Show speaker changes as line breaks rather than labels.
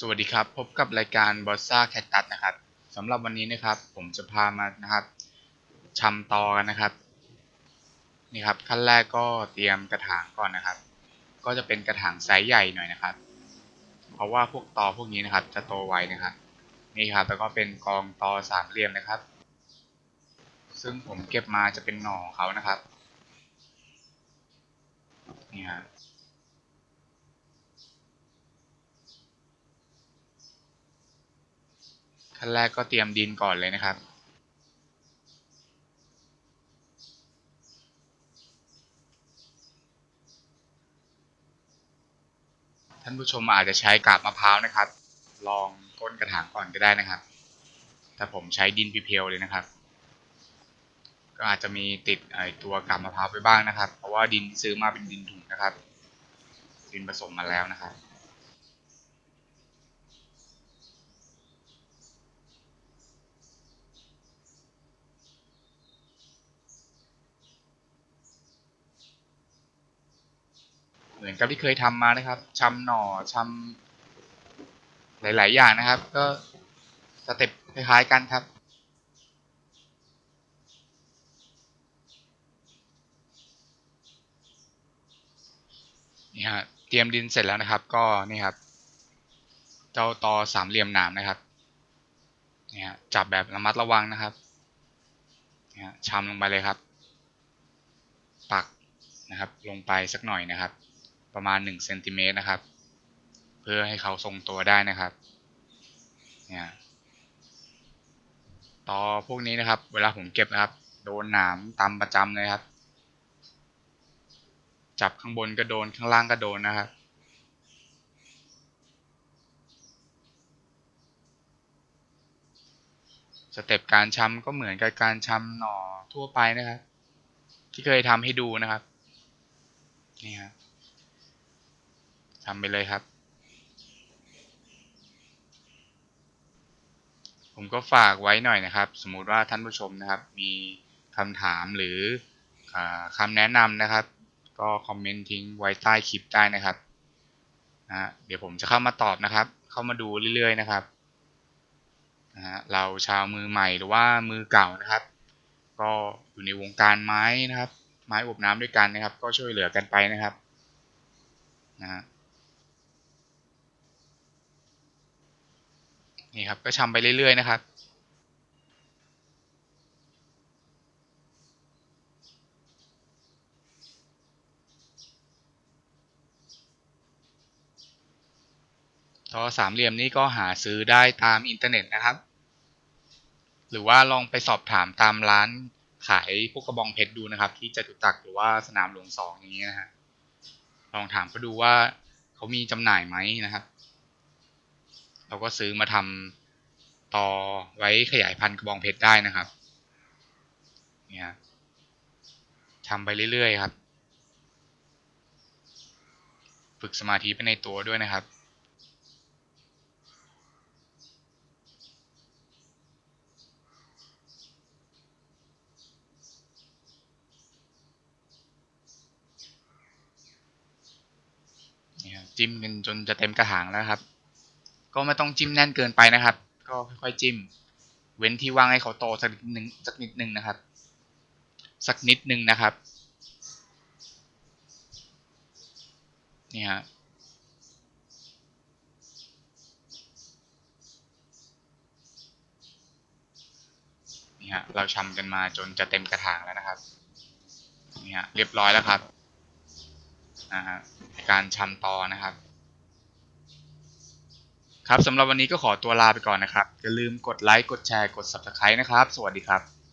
สวัสดีครับ พบกับรายการบอสซ่าแคตตัสนะครับสำหรับวันนี้นะครับ ผมจะพามานะครับชำตอกันนะครับนี่ครับขั้นแรกก็เตรียมกระถางก่อนนะครับ ก็จะเป็นกระถางไซส์ใหญ่หน่อยนะครับ เพราะว่าพวกตอพวกนี้นะครับ จะโตไวนะครับนี่ครับแล้วก็เป็นกองตอสามเหลี่ยมนะครับ ซึ่งผมเก็บมาจะเป็นหน่อเขานะครับนี่ครับ ขั้นแรกก็เตรียมดินก่อนเลยนะครับ ท่านผู้ชมอาจจะใช้กาบมะพร้าวนะครับ ลองก้นกระถางก่อนก็ได้นะครับ แต่ผมใช้ดินพีเพียวเลยนะครับ ก็อาจจะมีติดไอตัวกาบมะพร้าวไปบ้างนะครับ เพราะว่าดินที่ซื้อมาเป็นดินถุงนะครับ ดินผสมมาแล้วนะครับ มือนกับที่เคยทำมานะครับชำหน่อชำหลาย ๆ อย่างนะครับ ก็สเต็ปคล้ายๆกันครับ นี่ฮะเตรียมดินเสร็จแล้วนะครับ ก็นี่ครับ เจ้าตอสามเหลี่ยมหนามนะครับนี่ฮะจับแบบระมัดระวังนะครับนี่ฮะชำลงไปเลยครับ ปักนะครับ ลงไปสักหน่อยนะครับ ประมาณ1เซนติเมตรนะครับ เพื่อให้เขาทรงตัวได้นะครับเนี่ยต่อพวกนี้นะครับ เวลาผมเก็บนะครับ โดนหนามตำประจำเลยครับ จับข้างบนก็โดนข้างล่างก็โดนนะครับสเต็ปการช้ำก็เหมือนกับการช้ำหน่อทั่วไปนะครับ ที่เคยทำให้ดูนะครับ นี่ครับ ทำไปเลยครับ ผมก็ฝากไว้หน่อยนะครับ สมมุติว่าท่านผู้ชมนะครับ มีคำถามหรืออคำแนะนำนะครับ ก็คอมเมนต์ทิ้งไว้ใต้คลิปได้นะครับนะเดี๋ยวผมจะเข้ามาตอบนะครับ เข้ามาดูเรื่อยๆนะครับนะฮะเราชาวมือใหม่หรือว่ามือเก่านะครับ ก็อยู่ในวงการไม้นะครับ ไม้อบน้ำด้วยกันนะครับ ก็ช่วยเหลือกันไปนะครับนะฮะ นี่ครับก็ชำไปเรื่อยๆนะครับทอสามเหลี่ยมนี้ก็หาซื้อได้ตามอินเทอร์เน็ตนะครับ หรือว่าลองไปสอบถามตามร้านขายพวกกระบองเพชรดูนะครับ ที่จตุจักรหรือว่าสนามหลวงสองอย่างนี้นะฮะลองถามเขาดูว่าเขามีจำหน่ายไหมนะครับ เราก็ซื้อมาทำต่อไว้ขยายพันธุ์กระบองเพชรได้นะครับ เนี่ยทำไปเรื่อยๆครับ ฝึกสมาธิไปในตัวด้วยนะครับนี่ครับจิ้มกันจนจะเต็มกระถางแล้วครับ ก็ไม่ต้องจิ้มแน่นเกินไปนะครับ ก็ค่อยๆจิ้ม เว้นที่ว่างให้เขาโตสักนิดนึงสักนิดนึงนะครับ สักนิดนึงนะครับนี่ฮะนี่ฮะเราชำกันมาจนจะเต็มกระถางแล้วนะครับนี่ฮะเรียบร้อยแล้วครับนะฮะการชำตอนะครับ ครับสำหรับวันนี้ก็ขอตัวลาไปก่อนนะครับ อย่าลืมกดไลค์ กดแชร์ กด Subscribe นะครับ สวัสดีครับ